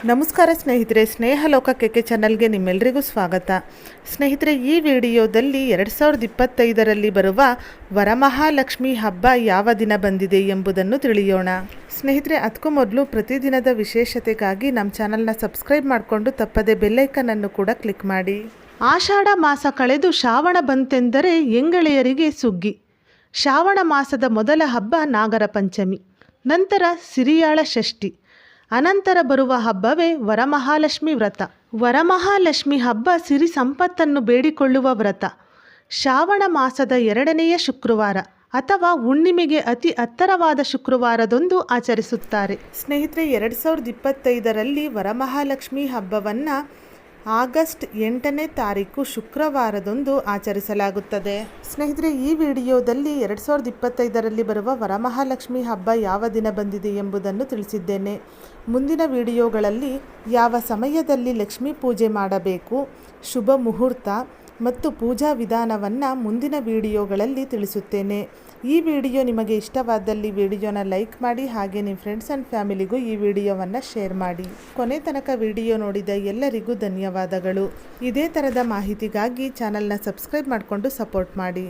ನಮಸ್ಕಾರ ಸ್ನೇಹಿತರೆ ಸ್ನೇಹ ಲೋಕ ಕೆಕೆ ಚಾನಲ್ಗೆ ನಿಮ್ಮೆಲ್ಲರಿಗೂ ಸ್ವಾಗತ. ಸ್ನೇಹಿತರೆ, ಈ ವಿಡಿಯೋದಲ್ಲಿ ಎರಡು ಸಾವಿರದ ಇಪ್ಪತ್ತೈದರಲ್ಲಿ ಬರುವ ವರಮಹಾಲಕ್ಷ್ಮಿ ಹಬ್ಬ ಯಾವ ದಿನ ಬಂದಿದೆ ಎಂಬುದನ್ನು ತಿಳಿಯೋಣ. ಸ್ನೇಹಿತರೆ, ಅದಕ್ಕೂ ಮೊದಲು ಪ್ರತಿದಿನದ ವಿಶೇಷತೆಗಾಗಿ ನಮ್ಮ ಚಾನಲ್ನ ಸಬ್ಸ್ಕ್ರೈಬ್ ಮಾಡಿಕೊಂಡು ತಪ್ಪದೆ ಬೆಲ್ಲೈಕನನ್ನು ಕೂಡ ಕ್ಲಿಕ್ ಮಾಡಿ. ಆಷಾಢ ಮಾಸ ಕಳೆದು ಶ್ರಾವಣ ಬಂತೆಂದರೆ ಎಂಗಳೆಯರಿಗೆ ಸುಗ್ಗಿ. ಶ್ರಾವಣ ಮಾಸದ ಮೊದಲ ಹಬ್ಬ ನಾಗರ ಪಂಚಮಿ, ನಂತರ ಸಿರಿಯಾಳ ಷಷ್ಠಿ ಅನಂತರ ಬರುವ ಹಬ್ಬವೇ ವರಮಹಾಲಕ್ಷ್ಮಿ ವ್ರತ. ವರಮಹಾಲಕ್ಷ್ಮಿ ಹಬ್ಬ ಸಿರಿ ಸಂಪತ್ತನ್ನು ಬೇಡಿಕೊಳ್ಳುವ ವ್ರತ. ಶ್ರಾವಣ ಮಾಸದ ಎರಡನೆಯ ಶುಕ್ರವಾರ ಅಥವಾ ಹುಣ್ಣಿಮೆಗೆ ಅತಿ ಹತ್ತರವಾದ ಶುಕ್ರವಾರದೊಂದು ಆಚರಿಸುತ್ತಾರೆ. ಸ್ನೇಹಿತರೆ, ಎರಡು ಸಾವಿರದ ಇಪ್ಪತ್ತೈದರಲ್ಲಿ ವರಮಹಾಲಕ್ಷ್ಮಿ ಹಬ್ಬವನ್ನು ಆಗಸ್ಟ್ ಎಂಟನೇ ತಾರೀಕು ಶುಕ್ರವಾರದಂದು ಆಚರಿಸಲಾಗುತ್ತದೆ. ಸ್ನೇಹಿತರೆ, ಈ ವಿಡಿಯೋದಲ್ಲಿ ಎರಡು ಸಾವಿರದ ಇಪ್ಪತ್ತೈದರಲ್ಲಿ ಬರುವ ವರಮಹಾಲಕ್ಷ್ಮಿ ಹಬ್ಬ ಯಾವ ದಿನ ಬಂದಿದೆ ಎಂಬುದನ್ನು ತಿಳಿಸಿದ್ದೇನೆ. ಮುಂದಿನ ವಿಡಿಯೋಗಳಲ್ಲಿ ಯಾವ ಸಮಯದಲ್ಲಿ ಲಕ್ಷ್ಮೀ ಪೂಜೆ ಮಾಡಬೇಕು, ಶುಭ ಮುಹೂರ್ತ ಮತ್ತು ಪೂಜಾ ವಿಧಾನವನ್ನು ಮುಂದಿನ ವಿಡಿಯೋಗಳಲ್ಲಿ ತಿಳಿಸುತ್ತೇನೆ. ಈ ವಿಡಿಯೋ ನಿಮಗೆ ಇಷ್ಟವಾದಲ್ಲಿ ವಿಡಿಯೋನ ಲೈಕ್ ಮಾಡಿ ಹಾಗೆ ನಿಮ್ಮ ಫ್ರೆಂಡ್ಸ್ ಆ್ಯಂಡ್ ಫ್ಯಾಮಿಲಿಗೂ ಈ ವಿಡಿಯೋವನ್ನು ಶೇರ್ ಮಾಡಿ. ಕೊನೆ ತನಕ ವಿಡಿಯೋ ನೋಡಿದ ಎಲ್ಲರಿಗೂ ಧನ್ಯವಾದಗಳು. ಇದೇ ಥರದ ಮಾಹಿತಿಗಾಗಿ ಚಾನಲ್ನ ಸಬ್ಸ್ಕ್ರೈಬ್ ಮಾಡಿಕೊಂಡು ಸಪೋರ್ಟ್ ಮಾಡಿ.